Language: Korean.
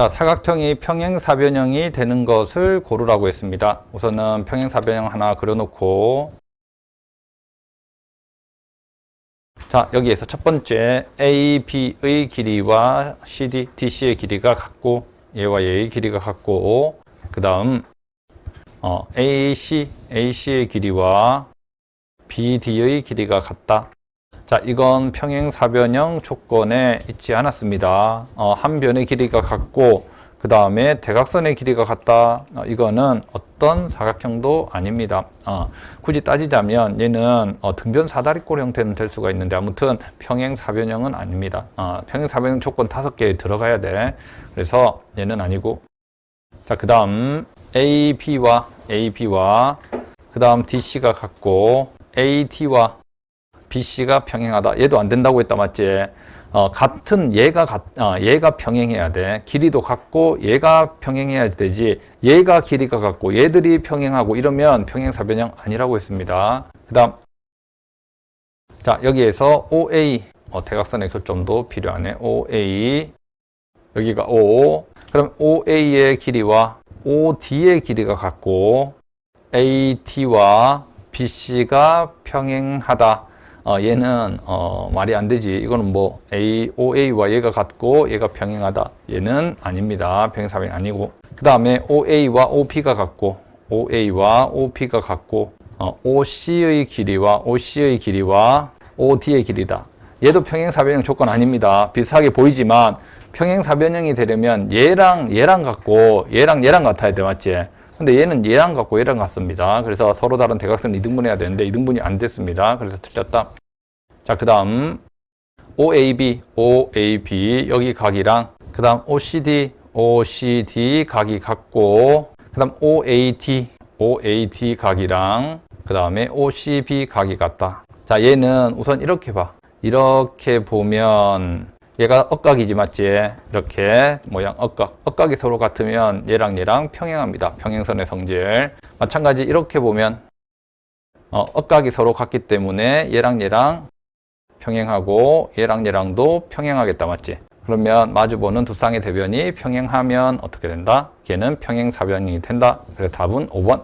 자, 사각형이 평행사변형이 되는 것을 고르라고 했습니다. 우선은 평행사변형 하나 그려놓고 자, 여기에서 첫 번째 A, B의 길이와 CD, DC의 길이가 같고 얘와 얘의 길이가 같고 그 다음 어, AC, AC의 길이와 BD의 길이가 같다. 자, 이건 평행사변형 조건에 있지 않았습니다. 어, 한 변의 길이가 같고 그 다음에 대각선의 길이가 같다. 어, 이거는 어떤 사각형도 아닙니다. 어, 굳이 따지자면 얘는 어, 등변 사다리꼴 형태는 될 수가 있는데 아무튼 평행사변형은 아닙니다. 어, 평행사변형 조건 다섯 개 들어가야 돼. 그래서 얘는 아니고 자, 그 다음 AB와 AB와 그 다음 DC가 같고 AT와 BC가 평행하다. 얘도 안 된다고 했다 맞지? 어, 같은 얘가 같, 어, 얘가 평행해야 돼. 길이도 같고 얘가 평행해야 되지. 얘가 길이가 같고 얘들이 평행하고 이러면 평행사변형 아니라고 했습니다. 그다음 자 여기에서 OA 어, 대각선의 교점도 필요하네. OA 여기가 O 그럼 OA의 길이와 OD의 길이가 같고 AT와 BC가 평행하다. 어, 얘는 어, 말이 안 되지. 이거는 뭐 A, OA와 얘가 같고 얘가 평행하다. 얘는 아닙니다. 평행사변이 아니고. 그 다음에 OA와 OP가 같고 OA와 OP가 같고 어, OC의 길이와 OC의 길이와 OD의 길이다. 얘도 평행사변형 조건 아닙니다. 비슷하게 보이지만 평행사변형이 되려면 얘랑 얘랑 같고 얘랑 얘랑 같아야 돼 맞지? 근데 얘는 얘랑 같고 얘랑 같습니다. 그래서 서로 다른 대각선 이등분해야 되는데 이등분이 안 됐습니다. 그래서 틀렸다. 자, 그 다음 OAB, OAB 여기 각이랑 그 다음 OCD, OCD 각이 같고 그 다음 OAT, OAT 각이랑 그 다음에 OCB 각이 같다. 자, 얘는 우선 이렇게 봐. 이렇게 보면 얘가 억각이지 맞지? 이렇게 모양 억각. 억각이 서로 같으면 얘랑 얘랑 평행합니다. 평행선의 성질. 마찬가지 이렇게 보면 어, 억각이 서로 같기 때문에 얘랑 얘랑 평행하고 얘랑 얘랑도 평행하겠다 맞지? 그러면 마주보는 두 쌍의 대변이 평행하면 어떻게 된다? 걔는 평행사변이 된다. 그래서 답은 5번.